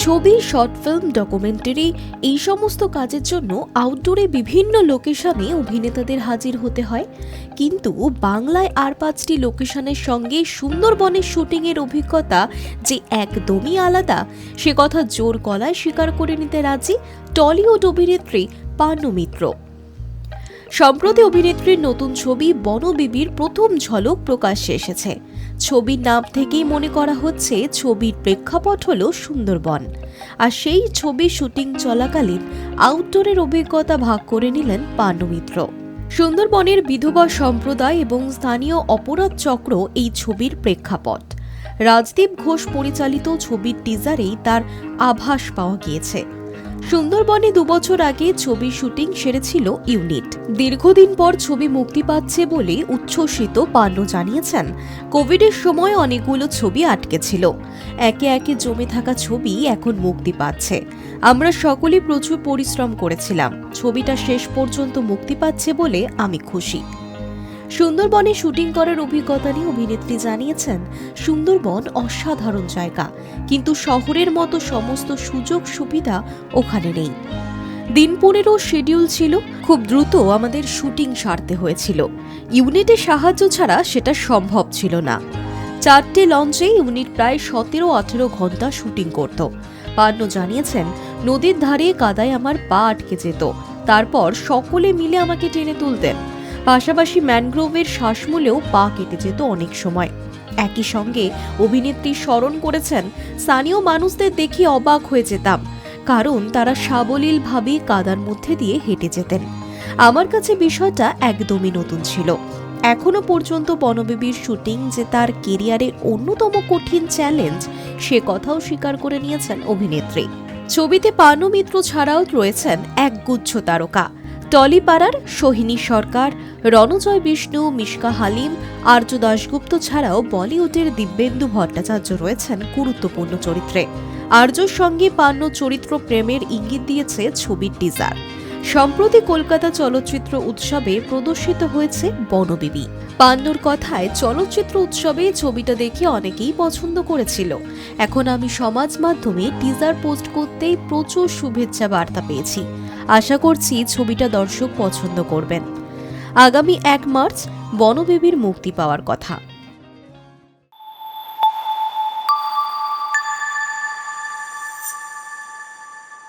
ছবি, short film, documentary এই সমস্ত কাজের জন্য আউটডোরে বিভিন্ন লোকেশনে অভিনেতাদের হাজির হতে হয়। কিন্তু বাংলায় আর পাঁচটি লোকেশনের সঙ্গে সুন্দরবনের শুটিংয়ের অভিজ্ঞতা যে একদমই আলাদা, সে কথা জোর গলায় স্বীকার করে নিতে রাজি টলিউড অভিনেত্রী পানু মিত্র। সম্প্রতি অভিনেত্রীর নতুন ছবি বনবিবির প্রথম ঝলক প্রকাশ্যে এসেছে। ছবির নাম থেকেই মনে করা হচ্ছে ছবির প্রেক্ষাপট হল সুন্দরবন। আর সেই ছবি শুটিং চলাকালীন আউটডোরের অভিজ্ঞতা ভাগ করে নিলেন পানু মিত্র। সুন্দরবনের বিধবা সম্প্রদায় এবং স্থানীয় অপরাধ চক্র এই ছবির প্রেক্ষাপট। রাজদীপ ঘোষ পরিচালিত ছবির টিজারেই তার আভাস পাওয়া গিয়েছে। সুন্দরবনে দুবছর আগে ছবি শুটিং সেরেছিল ইউনিট। দীর্ঘদিন পর ছবি মুক্তি পাচ্ছে বলে উচ্ছ্বসিত পান্নু জানিয়েছেন, কোভিডের সময় অনেকগুলো ছবি আটকে ছিল। একে একে জমে থাকা ছবি এখন মুক্তি পাচ্ছে। আমরা সকলেই প্রচুর পরিশ্রম করেছিলাম। ছবিটা শেষ পর্যন্ত মুক্তি পাচ্ছে বলে আমি খুশি। সুন্দরবনে শুটিং করার অভিজ্ঞতা নিয়ে অভিনেত্রী জানিয়েছেন, সুন্দরবন অসাধারণ জায়গা, কিন্তু শহরের মতো সমস্ত সুযোগ সুবিধা ওখানে নেই। দিন পনেরো শিডিউল ছিল, খুব দ্রুত আমাদের শুটিং সারতে হয়েছিল। ইউনিটের সাহায্য ছাড়া সেটা সম্ভব ছিল না। চারটে লঞ্চে ইউনিট প্রায় সতেরো আঠেরো ঘণ্টা শুটিং করত। পার্নো জানিয়েছেন, নদীর ধারে কাদায় আমার পা আটকে যেত। তারপর সকলে মিলে আমাকে টেনে তুলতেন। পাশাপাশি ম্যানগ্রোভের শ্বাসমূলেও পা কেটে যেত অনেক সময়। একই সঙ্গে অভিনেত্রী স্মরণ করেছেন, স্থানীয় মানুষদের দেখে অবাক হয়ে যেতাম, কারণ তারা সাবলীলভাবে কাদার মধ্যে দিয়ে হেঁটে যেতেন। আমার কাছে বিষয়টা একদমই নতুন ছিল। এখনও পর্যন্ত বনবেবীর শুটিং যে তার কেরিয়ারের অন্যতম কঠিন চ্যালেঞ্জ, সে কথাও স্বীকার করে নিয়েছেন অভিনেত্রী। ছবিতে পানু মিত্র ছাড়াও রয়েছেন একগুচ্ছ তারকা। টলিপাড়ার সোহিনী সরকার, রণজয় বিষ্ণু, মিশকা হালিম, আর্য দাশগুপ্ত ছাড়াও বলিউডের দিব্যেন্দু ভট্টাচার্য রয়েছেন গুরুত্বপূর্ণ চরিত্রে। আর্যর সঙ্গে পান্ন চরিত্র প্রেমের ইঙ্গিত দিয়েছে ছবির টিজার সম্প্রতি কলকাতা চলচ্চিত্র উৎসবে প্রদর্শিত হয়েছে বনবিবি। পান্নুর কথায় চলচ্চিত্র উৎসবে ছবিটা দেখে অনেকেই পছন্দ করেছিল। এখন আমি সমাজ মাধ্যমে টিজার পোস্ট করতেই প্রচুর শুভেচ্ছা বার্তা পেয়েছি। আশা করছি ছবিটা দর্শক পছন্দ করবেন। আগামী এক মার্চ বনবেবীর মুক্তি পাওয়ার কথা।